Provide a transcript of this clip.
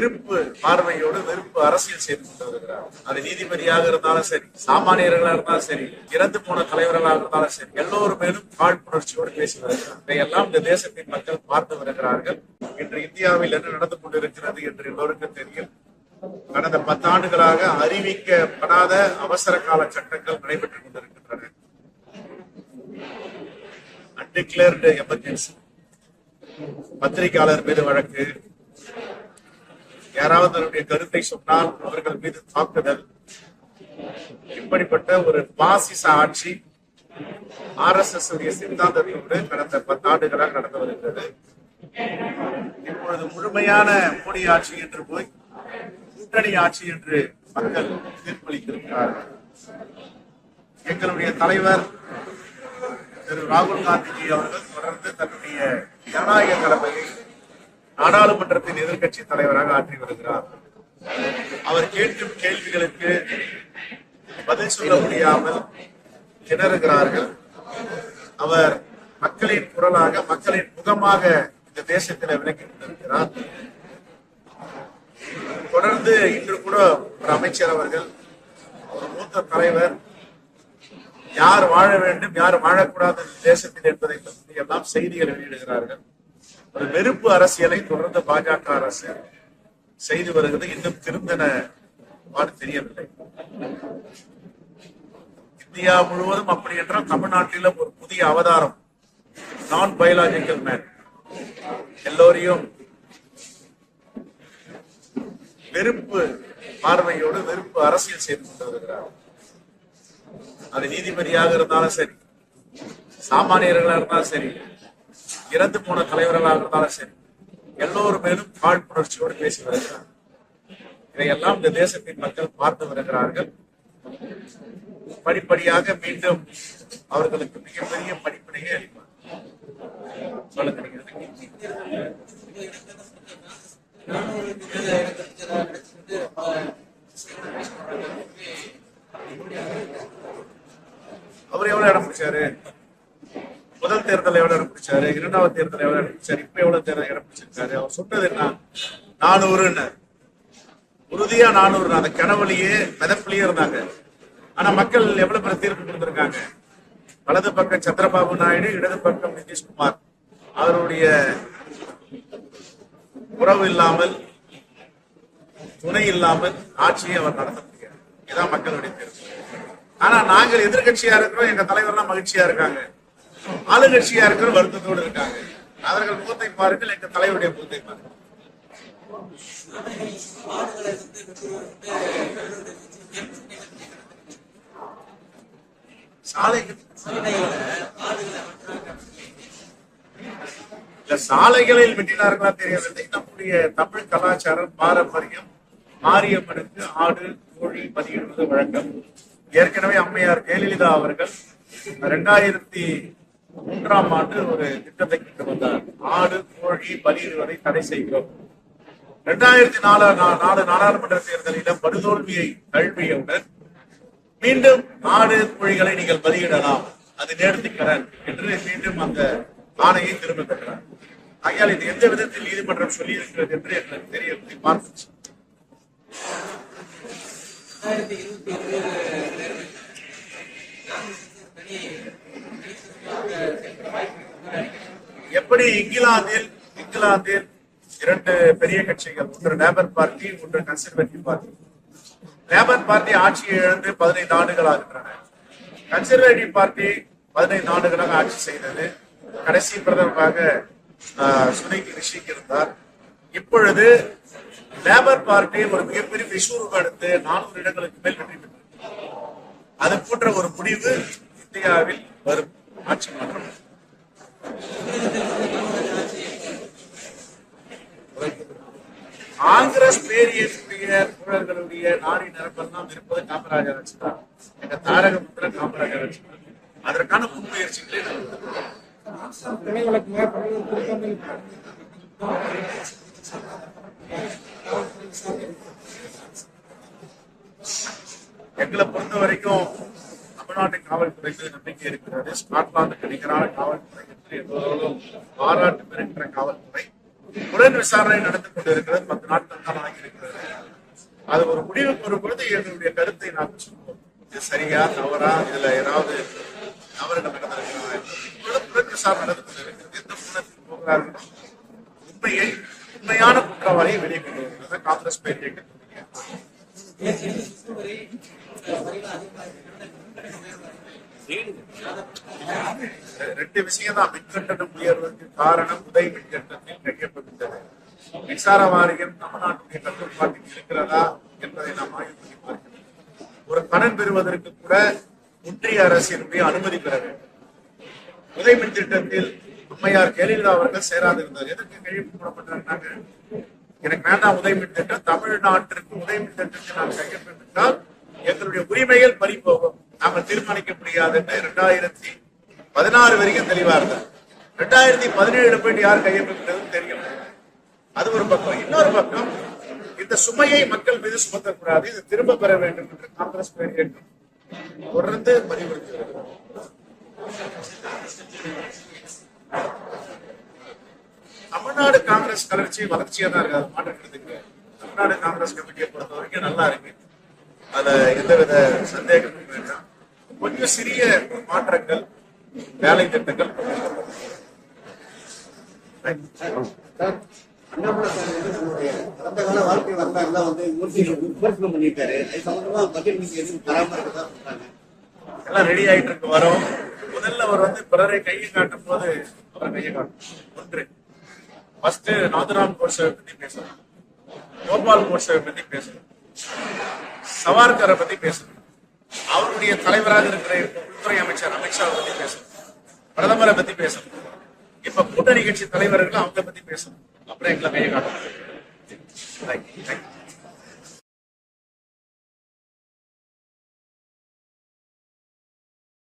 வெறுப்பு பார்வையோடு வெறுப்பு அரசியல் செய்து கொண்டு வருகிறார் அது நீதிபதியாக இருந்தாலும் சரி சாமானியர்களாக இருந்தாலும் சரி இறந்து போன தலைவர்களாக இருந்தாலும் சரி எல்லோரும் மேலும் காழ்ப்புணர்ச்சியோடு பேசி வருகிறார். இதையெல்லாம் இந்த தேசத்தின் மக்கள் பார்த்து வருகிறார்கள். இன்று இந்தியாவில் என்ன நடந்து கொண்டிருக்கிறது என்று எல்லோருக்கும் தெரியும். கடந்த பத்தாண்டுகளாக அறிவிக்கப்படாத அவசர கால சட்டங்கள் நடைபெற்றுக் கொண்டிருக்கின்றன. அன்டிக்ளேர்டு எமர்ஜென்சி பத்திரிகையாளர் மீது வழக்கு யாராவது அவருடைய கருத்தை சொன்னால் அவர்கள் மீது தாக்குதல். இப்படிப்பட்ட ஒரு பாசிச ஆட்சி ஆர் எஸ் எஸ் உடைய சித்தாந்தத்தோடு கடந்த பத்தாண்டுகளாக நடந்து வருகிறது. இப்பொழுது முழுமையான மோடி ஆட்சி என்று போய் கூட்டணி ஆட்சி என்று மக்கள் தீர்ப்பளித்திருக்கிறார்கள். எங்களுடைய தலைவர் திரு ராகுல் காந்திஜி அவர்கள் தொடர்ந்து தன்னுடைய ஜனநாயக கடமையை நாடாளுமன்றத்தின் எதிர்கட்சி தலைவராக ஆற்றி வருகிறார். அவர் கேட்கும் கேள்விகளுக்கு பதில் சொல்ல முடியாமல் திணறுகிறார்கள். அவர் மக்களின் குரலாக மக்களின் முகமாக இந்த தேசத்தில் விளக்கி கொண்டிருக்கிறார். தொடர்ந்து இன்று கூட ஒரு அமைச்சர் அவர்கள் ஒரு மூத்த தலைவர் யார் வாழ வேண்டும் யார் வாழக்கூடாது தேசத்தில் என்பதை பற்றி எல்லாம் செய்திகளை வெளியிடுகிறார்கள். ஒரு வெறுப்பு அரசியலை தொடர்ந்து பாஜக அரசு செய்து வருகிறது. இன்னும் திருந்தன தெரியவில்லை. இந்தியா முழுவதும் அப்படி என்றால் தமிழ்நாட்டிலும் ஒரு புதிய அவதாரம் நான் பயாலஜிக்கல் மேன் எல்லோரையும் வெறுப்பு பார்வையோடு வெறுப்பு அரசியல் செய்து கொண்டு வருகிறார் அது நீதிபதியாக இருந்தாலும் சரி சாமானியர்களாக இருந்தாலும் சரி இறந்து போன தலைவர்களாக இருந்தாலும் சரி எல்லோரும் மேலும் காழ்ப்புணர்ச்சியோடு பேசி வருகிறார். இதையெல்லாம் இந்த தேசத்தின் மக்கள் பார்த்து வருகிறார்கள். படிப்படியாக மீண்டும் அவர்களுக்கு மிகப்பெரிய படிப்பினையை அளிப்பார். சொல்லுங்க நீங்க எதுக்கு கேட்டீங்க? அவர் எவ்வளவு இடம் பிடிச்சாரு முதல் தேர்தல் எவ்வளவு இடம் பிடிச்சாரு இரண்டாவது தேர்தல் எவ்வளவு இடம் இப்ப எவ்வளவு தேர்தல் இடம் பிடிச்சிருக்காரு? அவர் சொன்னது என்ன? நானூறுன்னு. உறுதியா நானூறு அந்த கனவுலயே மிதப்பிலேயே இருந்தாங்க. ஆனா மக்கள் எவ்வளவு பேர் தீர்ப்பு கொடுத்திருக்காங்க? வலது பக்கம் சந்திரபாபு நாயுடு இடது பக்கம் நிதிஷ்குமார். அவருடைய உறவு இல்லாமல் துணை இல்லாமல் ஆட்சியை அவர் நடத்த முடியாது இதுதான் மக்களுடைய தேர்வு ஆனா நாங்கள் எதிர்கட்சியா இருக்கிறோம் எங்க தலைவர்லாம் மகிழ்ச்சியா இருக்காங்க. ஆளுங்கட்சியா இருக்கிற வருத்தத்தோடு இருக்காங்க. அவர்கள் முகத்தை பாருங்கள் எங்க தலைவருடைய முகத்தை பாருங்கள். சாலைகளில் வெட்டினார்களா தெரியவில்லை. நம்முடைய தமிழ் கலாச்சாரம் பாரம்பரியம் மாரியம்மனுக்கு ஆடு கோழி பதியிடுவது வழக்கம். ஏற்கனவே அம்மையார் ஜெயலலிதா அவர்கள் இரண்டாயிரத்தி மூன்றாம் ஆண்டு ஒரு திட்டத்தை கொண்டு வந்தார். ஆடு கோழி பலியிடுவதை தடை செய்கிறோம். இரண்டாயிரத்தி நாலு நாலு நாடாளுமன்ற தேர்தலிலும் படுதோல்வியை தழுவியவுடன் மீண்டும் ஆடு கோழிகளை நீங்கள் பலியிடலாம். அது நேர்த்திக்கடன் என்று மீண்டும் அந்த ஆணையை திரும்ப பெற்றார். ஆகையால் இது எந்த விதத்தில் நீதிமன்றம் சொல்லி இருக்கிறது என்று எனக்கு தெரியவில்லை. பார்த்து மற்றபடி இங்கிலாந்தில் இங்கிலாந்தில் இரண்டு பெரிய கட்சிகள் ஒன்று லேபர் பார்ட்டி ஒன்று கன்சர்வேட்டிவ் பார்ட்டி லேபர் பார்ட்டி ஆட்சியை இழந்து பதினைந்து ஆண்டுகள் ஆகின்றன கன்சர்வேட்டிவ் பார்ட்டி பதினைந்து ஆண்டுகளாக ஆட்சி செய்தது. கடைசி பிரதமராக சுனிக் ரிஷிக் இருந்தார். இப்பொழுது லேபர் பார்ட்டி ஒரு மிகப்பெரிய விஸ்வரூபம் எடுத்து நானூறு இடங்களுக்கு மேல் வெற்றி பெற்றது அது போன்ற ஒரு முடிவு இந்தியாவில் வரும். ஆட்சி மாற்றம். காங்கிரஸ் தோழர்களுடைய நாடி நாடி நிரப்பெல்லாம் இருப்பது காமராஜர் ஆட்சி தான் எங்க தாரக முத்திர காமராஜர் அதற்கான முன்முயற்சிகளே எங்களை பொறுத்த வரைக்கும் தமிழ்நாட்டு காவல்துறைக்கு நம்பிக்கை இருக்கிறது. ஸ்காட்லாந்துக்கு நிகரான காவல்துறை என்று எல்லோரும் பாராட்டு பெறுகின்ற காவல்துறை புலன் விசாரணை நடந்து கொண்டிருக்கிறது. பத்து நாட்கள் தான் ஆகியிருக்கிறது. அது ஒரு முடிவுக்கு வரும் எங்களுடைய கருத்தை நாங்கள் சொல்வோம். இது சரியா தவறா? இதுல ஏதாவது தவறுகள் நடந்திருக்கிறதா இப்பொழுது புலன்விசாரணை நடந்து கொண்டிருக்கிறது. எந்த புலத்தில் போகிறார்களோ உண்மையை உண்மையான குற்றவாளியை வெளியே கொண்டு வருகிறது காங்கிரஸ் பேர் இயக்கத்தினுடைய ரெண்டு விஷயம் தான் மின்கட்டணம் உயர்வதற்கு காரணம் உதய மின்கட்டணத்தில் கையப்பட்டது மின்சார வாரியம் தமிழ்நாட்டுடைய கட்டுப்பாட்டில் இருக்கிறதா என்பதை நாம் ஆய்வு பண்ணி பார்க்கிறோம் ஒரு கடன் பெறுவதற்கு கூட ஒன்றிய அரசினுடைய அனுமதி பெற வேண்டும். உதய மின் திட்டத்தில் அம்மையார் ஜெயலலிதா அவர்கள் சேராதிருந்தார். எதற்கு கேள்வி கூடப்பட்டாங்க எனக்கு வேண்டாம் உதய மின் திட்டம் தமிழ்நாட்டிற்கு உதய மின் திட்டத்தை நான் கையெழுத்திட்டால் எங்களுடைய உரிமைகள் பறிப்போகும் நாம தீர்மானிக்க முடியாதுன்னு ரெண்டாயிரத்தி இரண்டாயிரத்தி பதினாறு வரைக்கும் தெளிவா இருந்தது ரெண்டாயிரத்தி பதினேழு போயிட்டு யார் கையெழுத்திட்டதுன்னு தெரியும். அது ஒரு பக்கம். இன்னொரு பக்கம் இந்த சுமையை மக்கள் மீது சுமத்தக்கூடாது. இது திரும்ப பெற வேண்டும் என்று காங்கிரஸ் பேர் தொடர்ந்து வலியுறுத்துகிறது தமிழ்நாடு காங்கிரஸ் கலர்ச்சி வளர்ச்சியா தான் இருக்கு அது தமிழ்நாடு காங்கிரஸ் கமிட்டியை பொறுத்த வரைக்கும் நல்லா இருக்கு. அதுல எந்தவித சந்தேகமும் வேண்டாம். கொஞ்சம் சிறிய மாற்றங்கள் வேலை திட்டங்கள். சார், அண்ணாமலை சார் வந்து கடந்த கால வாழ்க்கை வரலாறுலாம் வந்து விமர்சனம் விமர்சனம் பண்ணியிருக்காரு அது சம்பந்தமா பதில் நீங்க எதுவும் தராம இருக்கதா சொல்றாங்க எல்லாம் ரெடி ஆயிட்டு இருக்கு. வரோம். முதல்ல அவர் வந்து பிறரை கையை காட்டும் போது அவரை கையை காட்டும். ஒன்று. ஃபர்ஸ்ட் நாதுராம் கோட்சேவை பத்தி பேசணும். கோபால் கோட்சேவை பத்தி பேசணும். சவார்கரை பத்தி பேசணும். அவருடைய தலைவராக இருக்கிற உள்துறை அமைச்சர் அமித்ஷா பத்தி பேசணும். பிரதமரை பத்தி பேசணும். இப்ப கூட்டணி கட்சி தலைவர்கள் அவங்க பத்தி பேசணும். அப்புறம் எங்களை கையை காட்டணும் தேங்க்யூ தேங்க்யூ